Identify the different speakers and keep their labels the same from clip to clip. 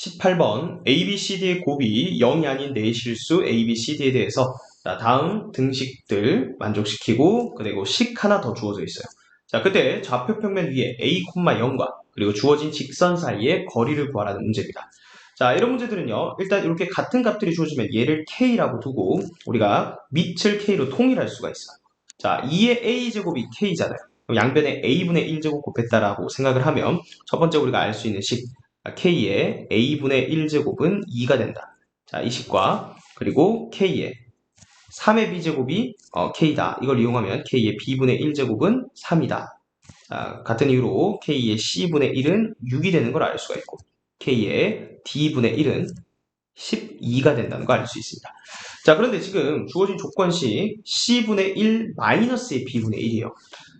Speaker 1: 18번 ABCD의 곱이 0이 아닌 네 내실수 ABCD에 대해서 자, 다음 등식들 만족시키고 그리고 식 하나 더 주어져 있어요. 자, 그때 좌표 평면 위에 A, 0과 그리고 주어진 직선 사이의 거리를 구하라는 문제입니다. 자, 이런 문제들은요. 일단 이렇게 같은 값들이 주어지면 얘를 K라고 두고 우리가 밑을 K로 통일할 수가 있어요. 자, 2의 A제곱이 K잖아요. 양변에 A분의 1제곱 곱했다라고 생각을 하면 첫 번째 우리가 알 수 있는 식 K의 A분의 1제곱은 2가 된다. 자, 이 식과 그리고 K의 3의 B제곱이 어, K다. 이걸 이용하면 K의 B분의 1제곱은 3이다. 자, 같은 이유로 K의 C분의 1은 6이 되는 걸 알 수가 있고 K의 D분의 1은 12가 된다는 걸 알 수 있습니다. 자, 그런데 지금 주어진 조건식 C분의 1 마이너스의 B분의 1이에요.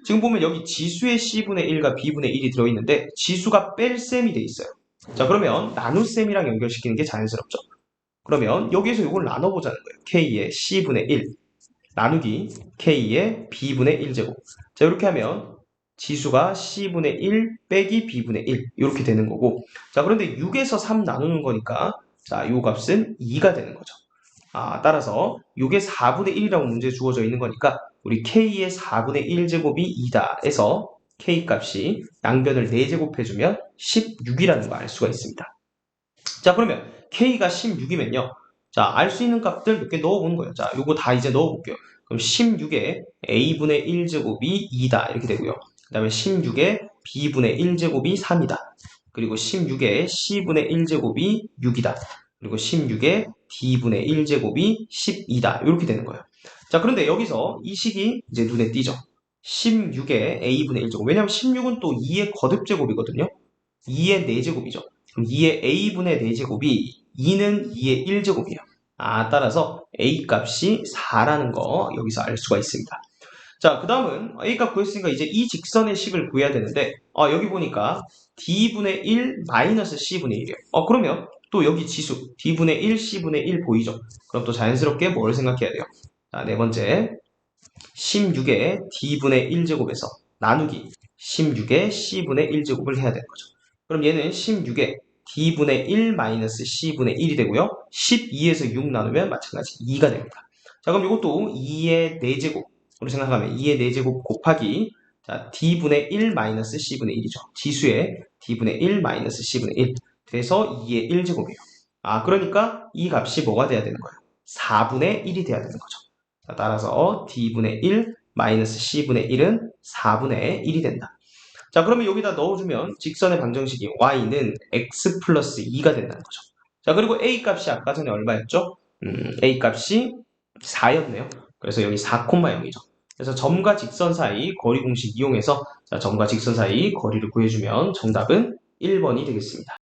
Speaker 1: 지금 보면 여기 지수의 C분의 1과 B분의 1이 들어있는데 지수가 뺄셈이 돼 있어요. 자, 그러면 나눗셈이랑 연결시키는 게 자연스럽죠. 그러면 여기에서 이걸 나눠보자는 거예요. K의 C분의 1 나누기 K의 B분의 1제곱. 자, 이렇게 하면 지수가 C분의 1 빼기 B분의 1 이렇게 되는 거고 자, 그런데 6에서 3 나누는 거니까 자, 요 값은 2가 되는 거죠. 아, 따라서 6의 4분의 1이라고 문제에 주어져 있는 거니까 우리 K의 4분의 1제곱이 2다 해서 K 값이 양변을 4제곱해주면 16이라는 걸 알 수가 있습니다. 자, 그러면 K가 16이면요. 자, 알 수 있는 값들 몇 개 넣어보는 거예요. 자, 요거 다 이제 넣어볼게요. 그럼 16에 A분의 1제곱이 2다. 이렇게 되고요. 그 다음에 16에 B분의 1제곱이 3이다. 그리고 16에 C분의 1제곱이 6이다. 그리고 16에 D분의 1제곱이 12다. 이렇게 되는 거예요. 자, 그런데 여기서 이 식이 이제 눈에 띄죠. 16의 A분의 1제곱. 왜냐하면 16은 또 2의 거듭제곱이거든요. 2의 4제곱이죠. 그럼 2의 A분의 4제곱이 2는 2의 1제곱이에요. 아, 따라서 A 값이 4라는 거 여기서 알 수가 있습니다. 자, 그 다음은 A 값 구했으니까 이제 이 직선의 식을 구해야 되는데 어, 여기 보니까 D분의 1 마이너스 C분의 1이에요. 어, 그러면 또 여기 지수 D분의 1, C분의 1 보이죠? 그럼 또 자연스럽게 뭘 생각해야 돼요? 자, 네 번째 16의 D분의 1제곱에서 나누기 16의 C분의 1제곱을 해야 되는 거죠. 그럼 얘는 16의 D분의 1 마이너스 C분의 1이 되고요. 12에서 6 나누면 마찬가지 2가 됩니다. 자, 그럼 이것도 2의 4제곱으로 생각하면 2의 4제곱 곱하기 자, D분의 1 마이너스 C분의 1이죠. 지수의 D분의 1 마이너스 C분의 1 그래서 2의 1제곱이에요. 아, 그러니까 이 값이 뭐가 돼야 되는 거예요? 4분의 1이 돼야 되는 거죠. 자, 따라서 D분의 1 마이너스 C분의 1은 4분의 1이 된다. 자, 그러면 여기다 넣어주면 직선의 방정식이 y는 x 플러스 2가 된다는 거죠. 자, 그리고 a 값이 아까 전에 얼마였죠? 음, a 값이 4였네요. 그래서 여기 4,0이죠. 그래서 점과 직선 사이 거리 공식 이용해서 자, 점과 직선 사이 거리를 구해주면 정답은 1번이 되겠습니다.